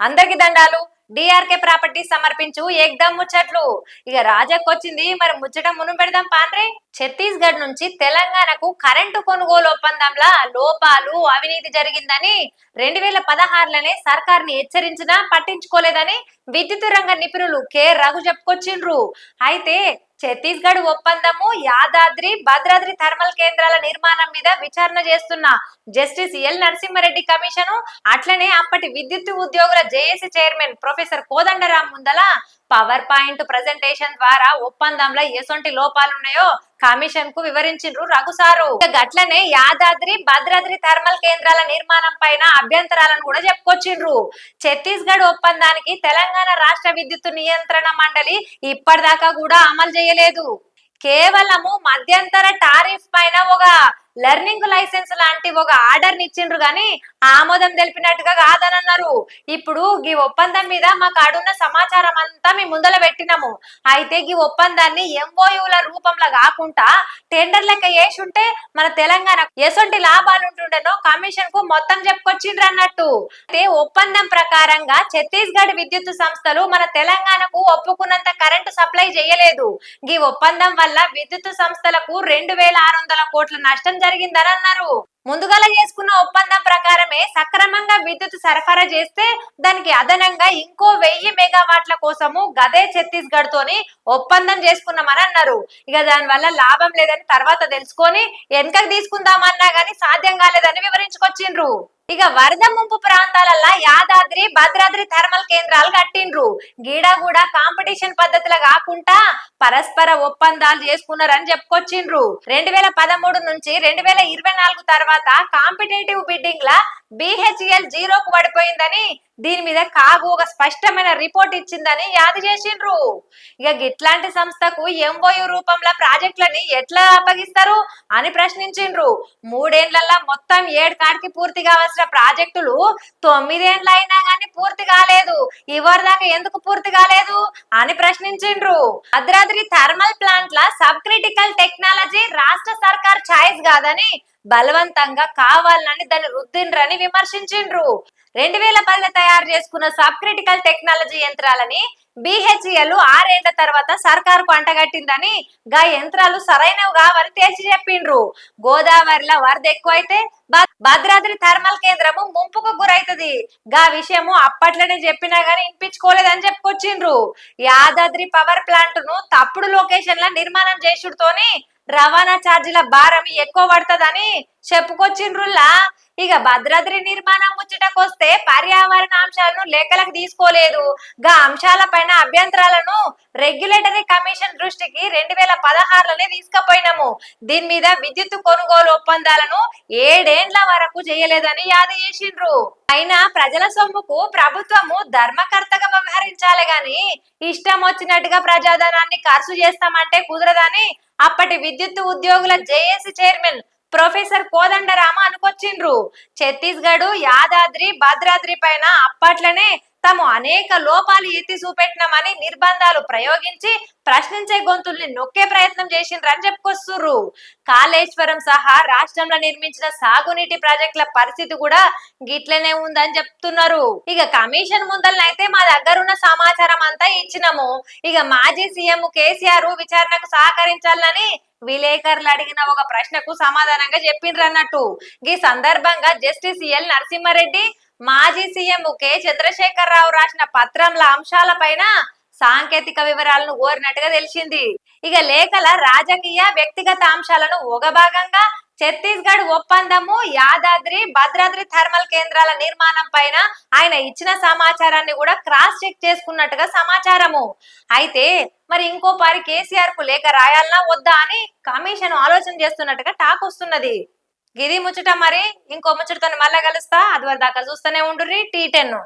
అందరికి దండాలు. DRK property సమర్పించు. ఏకదమ్ ముచ్చట్లు. ఇక రాజాకొచ్చింది. మరి ముచ్చట మును పెడదాం పాన్రే ఛత్తీస్గఢ్ నుంచి తెలంగాణకు కరెంటు కొనుగోలు ఒప్పందంలా లోపాలు అవినీతి జరిగిందని రెండు వేల పదహారులోనే సర్కార్ని హెచ్చరించినా పట్టించుకోలేదని విద్యుత్ రంగ నిపుణులు కె. రఘు చెప్పుకొచ్చిండ్రు. అయితే ఛత్తీస్గఢ్ ఒప్పందము యాదాద్రి భద్రాద్రి థర్మల్ కేంద్రాల నిర్మాణం మీద విచారణ చేస్తున్న జస్టిస్ ఎల్ నరసింహారెడ్డి కమిషను అట్లనే అప్పటి విద్యుత్ ఉద్యోగుల జేఏసీ చైర్మన్ ప్రొఫెసర్ కోదండరాం ముందల పవర్ పాయింట్ ప్రజెంటేషన్ ద్వారా ఒప్పందంలో ఎసొంటి లోపాలున్నాయో కమిషన్కు వివరించిండ్రు రఘుసారు గట్లనే యాదాద్రి భద్రాద్రి థర్మల్ కేంద్రాల నిర్మాణం పైన అభ్యంతరాలను కూడా చెప్పుకొచ్చిండ్రు. ఛత్తీస్గఢ్ ఒప్పందానికి తెలంగాణ రాష్ట్ర విద్యుత్ నియంత్రణ మండలి ఇప్పటిదాకా కూడా అమలు చేయలేదు. కేవలము మధ్యంతర టారిఫ్ పైన ఒక లెర్నింగ్ లైసెన్స్ లాంటి ఒక ఆర్డర్ ఇచ్చిండ్రు గాని ఆమోదం తెలిపినట్టుగా కాదని అన్నారు ఇప్పుడు ఈ ఒప్పందం మీద మాకు అడున్న సమాచారం అంతా మీ ముందల పెట్టినాము. అయితే ఈ ఒప్పందాన్ని ఎంఓయూల రూపంలో కాకుండా టెండర్ లెక్క వేసి ఉంటే మన తెలంగాణ ఎసొంటి లాభాలు ఉంటుండేనో కమిషన్కు మొత్తం చెప్పుకొచ్చిండ్రు అన్నట్టు. అయితే ఒప్పందం ప్రకారంగా ఛత్తీస్గఢ్ విద్యుత్ సంస్థలు మన తెలంగాణకు ఒప్పుకున్నంత కరెంటు సప్లై చేయలేదు. ఈ ఒప్పందం వల్ల విద్యుత్ సంస్థలకు రెండు వేల ఆరు వందల కోట్ల నష్టం జరిగిందని అన్నారు. ముందుగాల చేసుకున్న ఒప్పందం ప్రకారమే సక్రమంగా విద్యుత్ సరఫరా చేస్తే దానికి అదనంగా ఇంకో వెయ్యి మెగావాట్ల కోసము గదే ఛత్తీస్గఢ్ తోని ఒప్పందం చేసుకున్నామని అన్నారు. ఇక దాని వల్ల లాభం లేదని తర్వాత తెలుసుకొని వెనకకి తీసుకుందామన్నా గానీ సాధ్యం కాలేదని వివరించుకొచ్చిండ్రు. ఇక వరద ముంపు ప్రాంతాలల్లా యాదాద్రి భద్రాద్రి థర్మల్ కేంద్రాలు కట్టిండ్రు. గీడ కూడా కాంపిటీషన్ పద్ధతిలో కాకుండా పరస్పర ఒప్పందాలు చేసుకున్నారని చెప్పుకొచ్చిండ్రు. రెండు వేల పదమూడు నుంచి రెండు వేల ఇరవై నాలుగు తర్వాత కాంపిటేటివ్ బిడ్డింగ్ లా బిహెచ్ఎల్ జీరోకు పడిపోయిందని దీని మీద కాగు ఒక స్పష్టమైన రిపోర్ట్ ఇచ్చిందని యాది చేసిండ్రు. ఇక ఇట్లాంటి సంస్థకు ఎంఓయు రూపంలో ప్రాజెక్టులని ఎట్లా అప్పగిస్తారు అని ప్రశ్నించిండ్రు. మూడేండ్లల్లా మొత్తం ఏడు కాడికి పూర్తి కావాల్సిన ప్రాజెక్టులు తొమ్మిదేండ్లు అయినా కానీ పూర్తి కాలేదు. ఇవరి దాకా ఎందుకు పూర్తి కాలేదు అని ప్రశ్నించిండ్రు. భద్రాద్రి థర్మల్ ప్లాంట్ల సబ్ క్రిటికల్ టెక్నాలజీ రాష్ట్ర సర్కార్ ఛాయిస్ కాదని బలవంతంగా కావాలని దాన్ని రుద్దిండ్రని విమర్శించిండ్రు. రెండు వేల పదిలో తయారు చేసుకున్న సబ్ క్రిటికల్ టెక్నాలజీ యంత్రాలని బిహెచ్ఎల్ ఆరేళ్ళ తర్వాత సర్కారుకు అంటగట్టిందని గా యంత్రాలు సరైనవి కావని తేల్చి చెప్పిండ్రు. గోదావరిలో వరద ఎక్కువైతే భద్రాద్రి థర్మల్ కేంద్రము ముంపుకు గురైతది. గా విషయము అప్పట్లోనే చెప్పినా గానీ వినిపించుకోలేదని చెప్పుకొచ్చిండ్రు. యాదాద్రి పవర్ ప్లాంట్ను తప్పుడు లొకేషన్లో నిర్మాణం చేసుడుతోని రవాణా ఛార్జీల భారం ఎక్కువ పడుతుందని చెప్పుకొచ్చిండ్రులా ఇక భద్రాద్రి నిర్మాణం ముచ్చటకొస్తే పర్యావరణ అంశాలను లెక్కలకు తీసుకోలేదు. గా అంశాలపైన అభ్యంతరాలను రెగ్యులేటరీ కమిషన్ దృష్టికి రెండు వేల పదహారులోనే తీసుకుపోయినాము. దీని మీద విద్యుత్ కొనుగోలు ఒప్పందాలను ఏడేండ్ల వరకు చేయలేదని యాద చేసిండ్రు. అయినా ప్రజల సొమ్ముకు ప్రభుత్వము ధర్మకర్తగా వ్యవహరించాలి గాని ఇష్టం వచ్చినట్టుగా ప్రజాధనాన్ని ఖర్చు చేస్తామంటే కుదరదని అప్పటి విద్యుత్ ఉద్యోగుల జేఏసీ చైర్మన్ ప్రొఫెసర్ కోదండరామ అనుకొచ్చిండ్రు. ఛత్తీస్గఢ్ యాదాద్రి భద్రాద్రి పైన అప్పట్లనే తాము అనేక లోపాలు ఎత్తి చూపెట్టినామని నిర్బంధాలు ప్రయోగించి ప్రశ్నించే గొంతుల్ని నొక్కే ప్రయత్నం చేసిండ్రని చెప్పుకొస్తుర్రు. కాళేశ్వరం సహా రాష్ట్రంలో నిర్మించిన సాగునీటి ప్రాజెక్టుల పరిస్థితి కూడా గిట్లనే ఉందని చెప్తున్నారు. ఇక కమిషన్ ముందలనైతే మా దగ్గర ఉన్న సమాచారం అంతా ఇచ్చినాము. ఇక మాజీ సీఎం కేసీఆర్ విచారణకు సహకరించాలని విలేకరులు అడిగిన ఒక ప్రశ్నకు సమాధానంగా చెప్పిండ్రన్నట్టు ఈ సందర్భంగా జస్టిస్ ఎల్ నరసింహారెడ్డి మాజీ సీఎం కె చంద్రశేఖర్ రావు రాసిన పత్రంల అంశాలపైన సాంకేతిక వివరాలను కోరినట్టుగా తెలిసింది. ఇక లేఖల రాజకీయ వ్యక్తిగత అంశాలను ఒక భాగంగా ఛత్తీస్గఢ్ ఒప్పందము యాదాద్రి భద్రాద్రి థర్మల్ కేంద్రాల నిర్మాణం పైన ఆయన ఇచ్చిన సమాచారాన్ని కూడా క్రాస్ చెక్ చేసుకున్నట్టుగా సమాచారము. అయితే మరి ఇంకో పారి కేసీఆర్కు లేఖ రాయాలనా వద్దా అని కమిషన్ ఆలోచన చేస్తున్నట్టుగా టాక్ వస్తున్నది. గిది ముచ్చట మరి ఇంకో ముచ్చటతో మళ్ళా కలుస్తా. అది వరకు దాకా చూస్తూనే ఉండుర్రి. T ten.